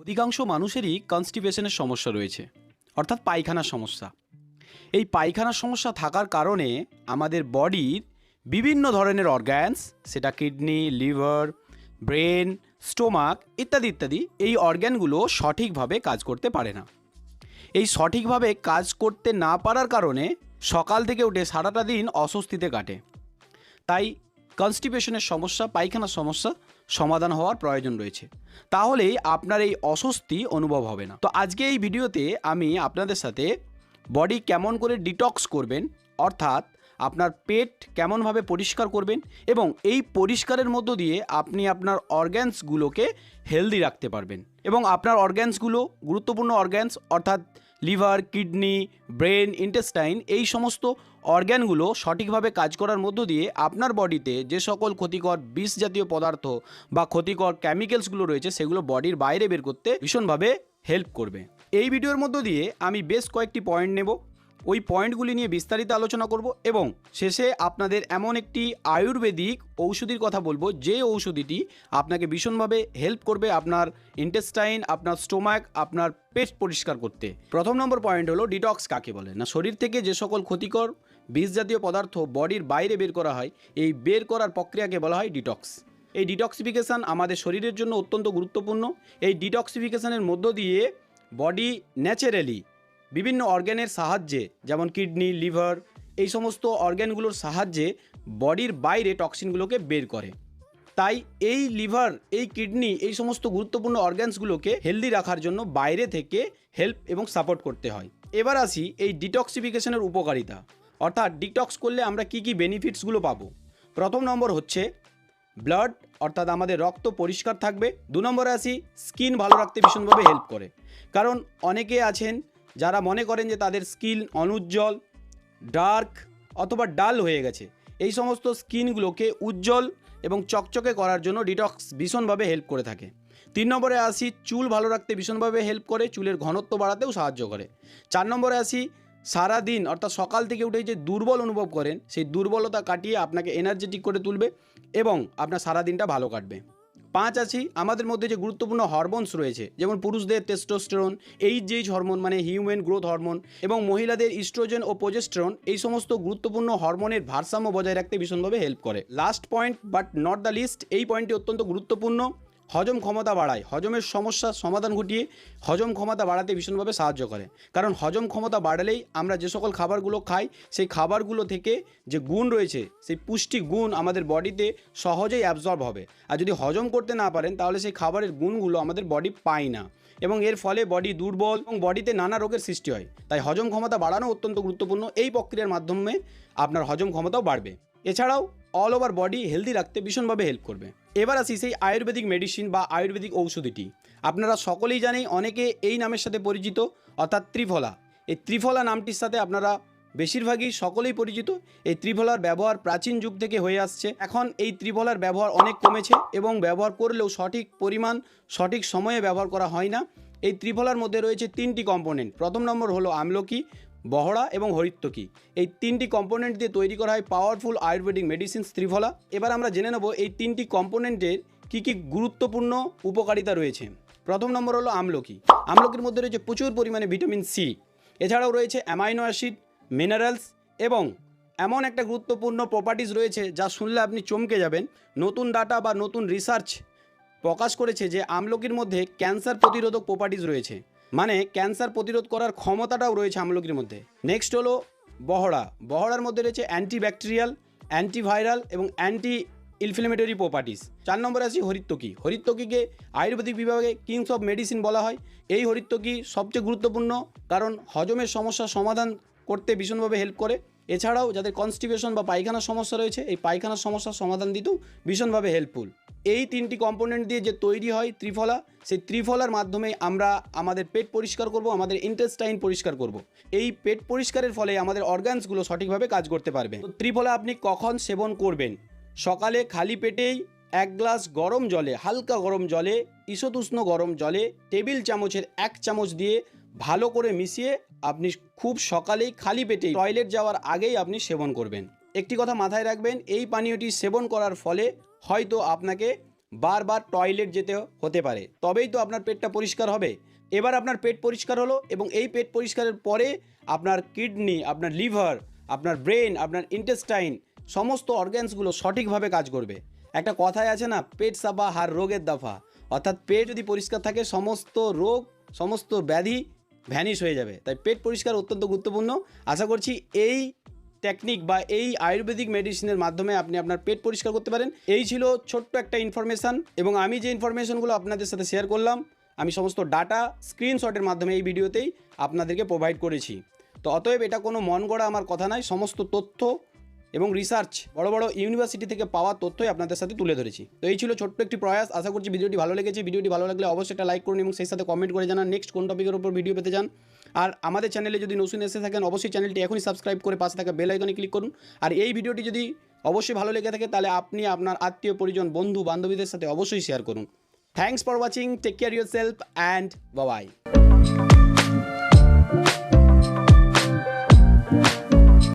অধিকাংশ মানুষেরই কনস্টিপেশনের সমস্যা রয়েছে, অর্থাৎ পায়খানার সমস্যা। এই পায়খানার সমস্যা থাকার কারণে আমাদের বডির বিভিন্ন ধরনের অর্গ্যানস সেটা কিডনি, লিভার, ব্রেন, স্টোমাক ইত্যাদি ইত্যাদি, এই অর্গ্যানগুলো সঠিকভাবে কাজ করতে পারে না। এই সঠিকভাবে কাজ করতে না পারার কারণে সকাল থেকে উঠে সারাটা দিন অস্বস্তিতে কাটে। তাই কনস্টিপেশনের সমস্যা, পায়খানার সমস্যা সমাধান হওয়ার প্রয়োজন রয়েছে। তাহলেই আপনার এই অস্বস্তি অনুভব হবে না। তো আজকে এই ভিডিওতে আমি আপনাদের সাথে বডি কেমন করে ডিটক্স করবেন, অর্থাৎ আপনার পেট কেমনভাবে পরিষ্কার করবেন এবং এই পরিষ্কারের মধ্য দিয়ে আপনি আপনার অর্গ্যানসগুলোকে হেলদি রাখতে পারবেন। এবং আপনার অর্গ্যানসগুলো গুরুত্বপূর্ণ অর্গ্যানস অর্থাৎ লিভার, কিডনি, ব্রেন, ইন্টেস্টাইন এই সমস্ত অর্গ্যানগুলো সঠিকভাবে কাজ করার মধ্য দিয়ে আপনার বডিতে যে সকল ক্ষতিকর বিষ জাতীয় পদার্থ বা ক্ষতিকর কেমিক্যালসগুলো রয়েছে সেগুলো বডির বাইরে বের করতে ভীষণভাবে হেল্প করবে। এই ভিডিওর মধ্য দিয়ে আমি বেশ কয়েকটি পয়েন্ট নেব। ওই পয়েন্টগুলি নিয়ে বিস্তারিত আলোচনা করব এবং শেষে আপনাদের এমন একটি আয়ুর্বেদিক ঔষধির কথা বলব। যে ঔষধিটি আপনাকে ভীষণভাবে হেল্প করবে আপনার ইন্টেস্টাইন আপনার স্টোমাক আপনার পেট পরিষ্কার করতে। প্রথম নম্বর পয়েন্ট হলো ডিটক্স কাকে বলে? না, শরীর থেকে যে সকল ক্ষতিকর বিষ জাতীয় পদার্থ বডির বাইরে বের করা হয়, এই বের করার প্রক্রিয়াকে বলা হয় ডিটক্স এই ডিটক্সিফিকেশান আমাদের শরীরের জন্য অত্যন্ত গুরুত্বপূর্ণ। এই ডিটক্সিফিকেশানের মধ্য দিয়ে বডি ন্যাচারালি বিভিন্ন অর্গ্যানের সাহায্যে, যেমন কিডনি, লিভার, এই সমস্ত অর্গ্যানগুলোর সাহায্যে বডির বাইরে টক্সিনগুলোকে বের করে। তাই এই লিভার, এই কিডনি, এই সমস্ত গুরুত্বপূর্ণ অর্গ্যানসগুলোকে হেলদি রাখার জন্য বাইরে থেকে হেল্প এবং সাপোর্ট করতে হয়। এবার আসি এই ডিটক্সিফিকেশনের উপকারিতা। অর্থাৎ ডিটক্স করলে আমরা কি কি বেনিফিটসগুলো পাবো? প্রথম নম্বর হচ্ছে ব্লাড, অর্থাৎ আমাদের রক্ত পরিষ্কার থাকবে। দু নম্বরে আসি স্কিন ভালো রাখতে ভীষণভাবে হেল্প করে। কারণ অনেকে আছেন যারা মনে করেন যে তাদের স্কিন অনুজ্জ্বল, ডার্ক অথবা ডাল হয়ে গেছে, এই সমস্ত স্কিনগুলোকে উজ্জ্বল এবং চকচকে করার জন্য ডিটক্স ভীষণভাবে হেল্প করে থাকে। তিন নম্বরে আসি, চুল ভালো রাখতে ভীষণভাবে হেল্প করে, চুলের ঘনত্ব বাড়াতেও সাহায্য করে। চার নম্বরে আসি সারা দিন অর্থাৎ সকাল থেকে উঠে যে দুর্বল অনুভব করেন, সেই দুর্বলতা কাটিয়ে আপনাকে এনার্জেটিক করে তুলবে এবং আপনার সারা দিনটা ভালো কাটবে। পাঁচ আছি, আমাদের মধ্যে যে গুরুত্বপূর্ণ হরমোনস রয়েছে, যেমন পুরুষদের টেস্টোস্টেরন এইচজিএইচ হরমোন মানে হিউম্যান গ্রোথ হরমোন এবং মহিলাদের ইস্ট্রোজেন ও প্রোজেস্টেরন এই সমস্ত গুরুত্বপূর্ণ হরমোনের ভারসাম্য বজায় রাখতে ভীষণভাবে হেল্প করে। Last point but not the least এই পয়েন্টটি অত্যন্ত গুরুত্বপূর্ণ। হজম ক্ষমতা বাড়ায়। হজমের সমস্যার সমাধান ঘটিয়ে হজম ক্ষমতা বাড়াতে ভীষণভাবে সাহায্য করে। কারণ হজম ক্ষমতা বাড়ালেই আমরা যে সকল খাবারগুলো খাই, সেই খাবারগুলো থেকে যে গুণ রয়েছে, সেই পুষ্টি গুণ আমাদের বডিতে সহজেই অ্যাবজর্ব হবে। আর যদি হজম করতে না পারেন, তাহলে সেই খাবারের গুণগুলো আমাদের বডি পায় না। এবং এর ফলে বডি দুর্বল এবং বডিতে নানা রোগের সৃষ্টি হয়। তাই হজম ক্ষমতা বাড়ানো অত্যন্ত গুরুত্বপূর্ণ। এই প্রক্রিয়ার মাধ্যমে আপনার হজম ক্ষমতাও বাড়বে। এছাড়াও অল ওভার বডি হেলদি রাখতে ভীষণভাবে হেল্প করবে। এবার আসি সেই আয়ুর্বেদিক মেডিসিন বা আয়ুর্বেদিক ঔষধিটি। আপনারা সকলেই জানেন অনেকে এই নামের সাথে পরিচিত, অর্থাৎ ত্রিফলা। এই ত্রিফলা নামটির সাথে আপনারা বেশিরভাগই সকলেই পরিচিত। এই ত্রিফলার ব্যবহার প্রাচীন যুগ থেকে হয়ে আসছে। এখন এই ত্রিফলার ব্যবহার অনেক কমেছে এবং ব্যবহার করলেও সঠিক পরিমাণ, সঠিক সময়ে ব্যবহার করা হয় না। এই ত্রিফলার মধ্যে রয়েছে তিনটি কম্পোনেন্ট প্রথম নম্বর হলো আমলকি বহড়া এবং হরিত্তকি। এই তিনটি কম্পোনেন্ট দিয়ে তৈরি করা হয় পাওয়ারফুল আয়ুর্বেদিক মেডিসিন ত্রিফলা। এবার আমরা জেনে নেব এই তিনটি কম্পোনেন্টের কী কী গুরুত্বপূর্ণ উপকারিতা রয়েছে। প্রথম নম্বর হলো আমলকি। আমলকির মধ্যে রয়েছে প্রচুর পরিমাণে ভিটামিন সি এছাড়াও রয়েছে অ্যামাইনো অ্যাসিড মিনারেলস এবং এমন একটা গুরুত্বপূর্ণ প্রপার্টিজ রয়েছে যা শুনলে আপনি চমকে যাবেন। নতুন ডাটা বা নতুন রিসার্চ প্রকাশ করেছে যে আমলকির মধ্যে ক্যান্সার প্রতিরোধক প্রপার্টিস রয়েছে। মানে ক্যান্সার প্রতিরোধ করার ক্ষমতাটাও রয়েছে আমলকির মধ্যে। নেক্সট হলো বহড়া। বহড়ার মধ্যে রয়েছে অ্যান্টিব্যাকটেরিয়াল অ্যান্টিভাইরাল এবং অ্যান্টি ইনফ্লেমেটরি প্রপার্টিস চার নম্বরে আসি হরিত্তকি হরিত্তকিকে আয়ুর্বেদিক বিভাগে কিংস অফ মেডিসিন বলা হয়। এই হরিত্তকি সবচেয়ে গুরুত্বপূর্ণ কারণ হজমের সমস্যার সমাধান করতে ভীষণভাবে হেল্প করে। এছাড়াও যাদের কনস্টিপেশন বা পায়খানার সমস্যা রয়েছে, এই পায়খানার সমস্যার সমাধান দিতেও ভীষণভাবে হেল্পফুল এই তিনটি কম্পোনেন্ট দিয়ে যে তৈরি হয় ত্রিফলা, সেই ত্রিফলার মাধ্যমে আমরা আমাদের পেট পরিষ্কার করব, আমাদের ইন্টেস্টাইন পরিষ্কার করব। এই পেট পরিষ্কারের ফলে আমাদের অর্গানসগুলো সঠিকভাবে কাজ করতে পারবে। তো ত্রিফলা আপনি কখন সেবন করবেন? সকালে খালি পেটেই, এক গ্লাস গরম জলে, হালকা গরম জলে ঈষতুষ্ণ গরম জলে, টেবিল চামচের এক চামচ দিয়ে ভালো করে মিশিয়ে আপনি খুব সকালেই খালি পেটেই টয়লেট যাওয়ার আগেই আপনি সেবন করবেন। একটি কথা মাথায় রাখবেন, এই পানীয়টি সেবন করার ফলে হয়তো আপনাকে বারবার টয়লেট যেতে হতে পারে। তবেই তো আপনার পেটটা পরিষ্কার হবে। এবার আপনার পেট পরিষ্কার হলো এবং এই পেট পরিষ্কারের পরে আপনার কিডনি, আপনার লিভার, আপনার ব্রেন, আপনার ইন্টেস্টাইন সমস্ত অর্গ্যানসগুলো সঠিকভাবে কাজ করবে। একটা কথায় আছে না, পেট সাফা হার রোগের দফা। অর্থাৎ পেট যদি পরিষ্কার থাকে, সমস্ত রোগ, সমস্ত ব্যাধি ভ্যানিশ হয়ে যাবে। তাই পেট পরিষ্কার অত্যন্ত গুরুত্বপূর্ণ। আশা করছি এই টেকনিক বা এই আয়ুর্বেদিক মেডিসিনের মাধ্যমে আপনি আপনার পেট পরিষ্কার করতে পারেন। এই ছিল ছোট্ট একটা ইনফরমেশান এবং আমি যে ইনফরমেশনগুলো আপনাদের সাথে শেয়ার করলাম, আমি সমস্ত ডাটা স্ক্রিনশটের মাধ্যমে এই ভিডিওতেই আপনাদেরকে প্রোভাইড করেছি। তো অতএব এটা কোনো মন গড়া আমার কথা নয়, সমস্ত তথ্য এবং রিসার্চ বড় বড় ইউনিভার্সিটি থেকে পাওয়া তথ্যই আপনাদের সাথে তুলে ধরেছি। তো এই ছিল ছোট্ট একটি প্রয়াস, আশা করছি ভিডিওটি ভালো লেগেছে। ভিডিওটি ভালো লাগলে অবশ্যই একটা লাইক করুন এবং সেই সাথে কমেন্ট করে জানান নেক্সট কোন টপিকের উপর ভিডিও পেতে চান। আর আমাদের চ্যানেলে যদি নতুন এসে থাকেন, অবশ্যই চ্যানেলটি এখনই সাবস্ক্রাইব করে পাশে থাকা বেল আইকনে ক্লিক করুন। আর এই ভিডিওটি যদি অবশ্যই ভালো লেগে থাকে, তাহলে আপনি আপনার আত্মীয়, পরিজন, বন্ধু, বান্ধবীদের সাথে অবশ্যই শেয়ার করুন। Thanks for watching take care yourself and Babai